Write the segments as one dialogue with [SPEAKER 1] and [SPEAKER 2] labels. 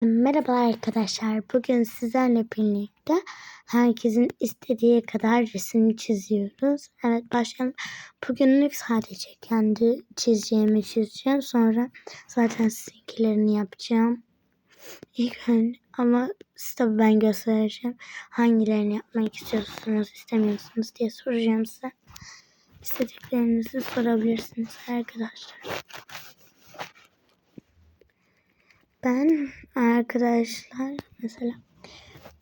[SPEAKER 1] Merhaba arkadaşlar. Bugün sizlerle birlikte herkesin istediği kadar resim çiziyoruz. Evet başlayalım. Bugünlük sadece kendi çizeceğimi çizeceğim. Sonra zaten sizinkilerini yapacağım. İlk önce ama size ben göstereceğim. Hangilerini yapmak istiyorsunuz, istemiyorsunuz diye soracağım size. İstediklerinizi sorabilirsiniz arkadaşlar. Ben arkadaşlar mesela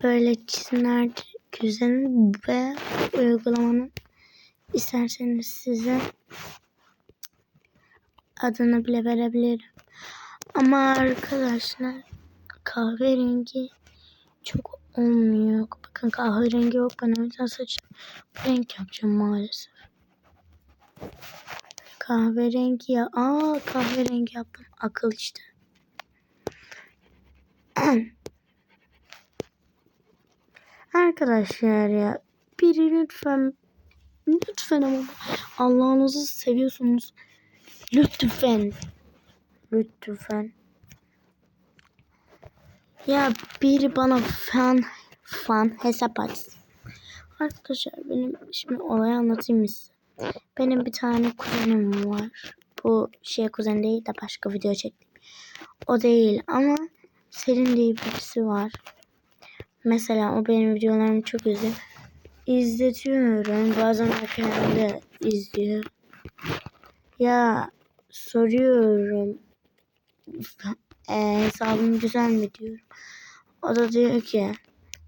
[SPEAKER 1] böyle çizimler güzel ve uygulamanın isterseniz size adını bile verebilirim. Ama arkadaşlar kahverengi çok olmuyor. Bakın kahverengi yok ben o yüzden saçım renk yapacağım maalesef. Kahverengi ya. Aa kahverengi yaptım. Akıl işte. Arkadaşlar ya biri lütfen lütfen ama Allah'ınızı seviyorsunuz. Lütfen. Lütfen. Ya biri bana fan fan hesap açsın. Arkadaşlar benim şimdi olayı anlatayım size? Benim bir tane kuzenim var. Bu şey kuzen değil de başka video çektim. O değil ama Selin diye birisi var. Mesela o benim videolarımı çok izliyor. İzletiyorum. Bazen arkamda izliyor. Ya soruyorum. E, hesabım güzel mi diyorum. O da diyor ki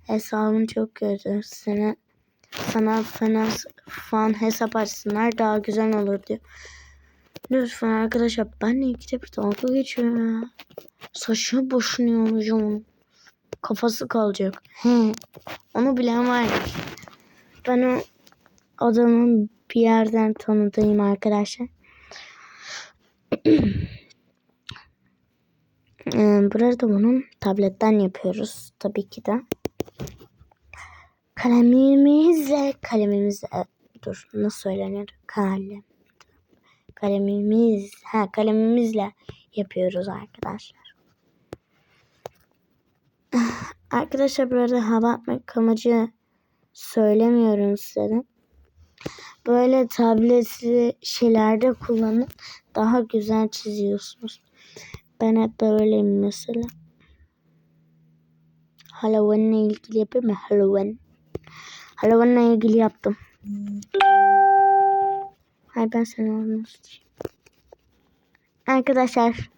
[SPEAKER 1] hesabın çok kötü. Sana, sana fena fan hesap açsınlar daha güzel olur diyor. Lütfen arkadaşlar benle ikide bir dalga geçiyor ya. Saçı boşuna yolacağım Kafası kalacak. He. Onu bilen var. Ben o adamın bir yerden tanıdığım arkadaşlar. Burada bunun tabletten yapıyoruz tabii ki de. Kalemimizle kalemimizle dur nasıl söyleniyor? Kalem. Kalemimiz ha kalemimizle yapıyoruz arkadaşlar. Arkadaşlar burada hava atmak amacı söylemiyorum size. Böyle tabletli şeylerde kullanıp daha güzel çiziyorsunuz. Ben hep böyleyim mesela. Halloween'le ilgili yapayım mı? Halloween. Halloween'le ilgili yaptım. Hay ben seni olmaz. Arkadaşlar.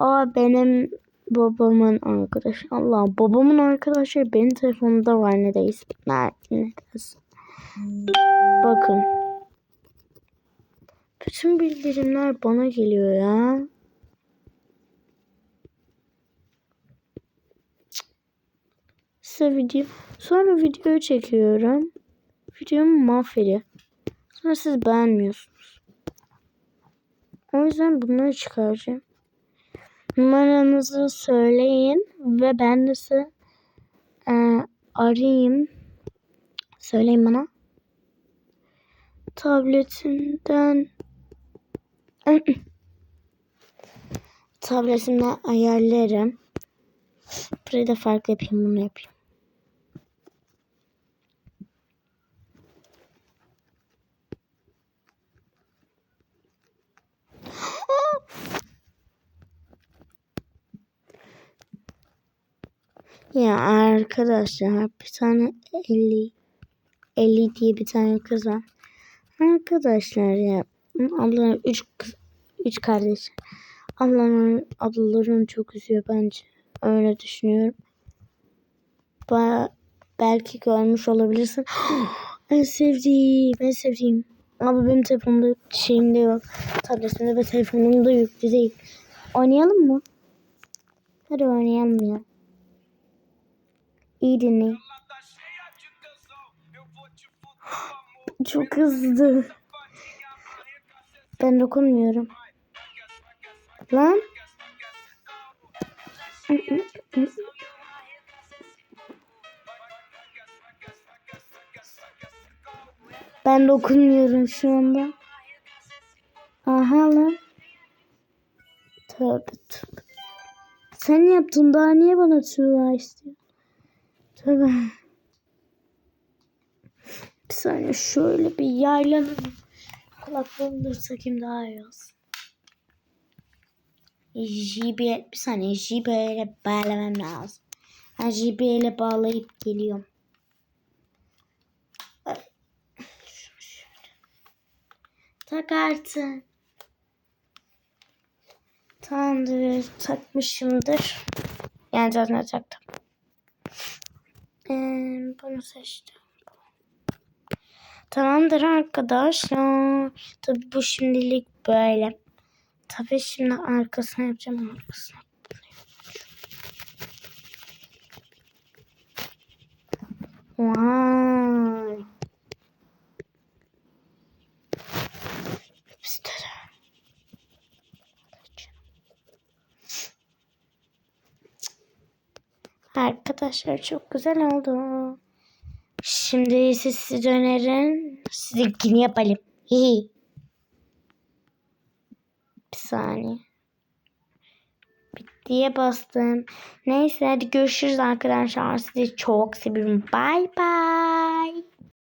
[SPEAKER 1] O benim babamın arkadaşı. Allah babamın arkadaşı benim telefonumda var neredeyse. Neredeyse. Bakın. Bütün bildirimler bana geliyor ya. Size video sonra video çekiyorum. Videomu mahvediyor. Sonra siz beğenmiyorsunuz. O yüzden bunları çıkaracağım. Numaranızı söyleyin ve ben de size e, arayayım. Söyleyin bana. Tabletinden tabletimden ayarlarım. Buraya da farklı yapayım bunu yapayım. Ya arkadaşlar bir tane Ellie Ellie diye bir tane kız var. Arkadaşlar ya üç kız, üç kardeş. Ablaların ablaların çok üzüyor bence. Öyle düşünüyorum. Ba belki görmüş olabilirsin. en sevdiğim, en sevdiğim. Ama benim telefonumda şeyimde yok. Tabletimde ve telefonumda yüklü değil. Oynayalım mı? Hadi oynayalım ya. İyi dinleyin. Çok hızlı. Ben dokunmuyorum. Lan. Ben dokunmuyorum şu anda. Aha lan. Tövbe tövbe. Sen yaptın daha niye bana Tuğba istiyor? Tabii. Bir saniye şöyle bir yaylanın. Kulaklığımı da takayım daha iyi olsun. JBL bir saniye JBL bağlamam lazım. Ben JBL bağlayıp geliyorum. Tak artık. Tamamdır takmışımdır. Yani zaten taktım. Ee, bunu seçtim. Tamamdır arkadaşlar. Tabii bu şimdilik böyle. Tabii şimdi arkasına yapacağım arkasına. Vay. Arkadaşlar çok güzel oldu. Şimdi siz siz önerin. Sizinkini yapalım. Hihi. Bir saniye. Bittiye bastım. Neyse hadi görüşürüz arkadaşlar. Sizi çok seviyorum. Bye bye.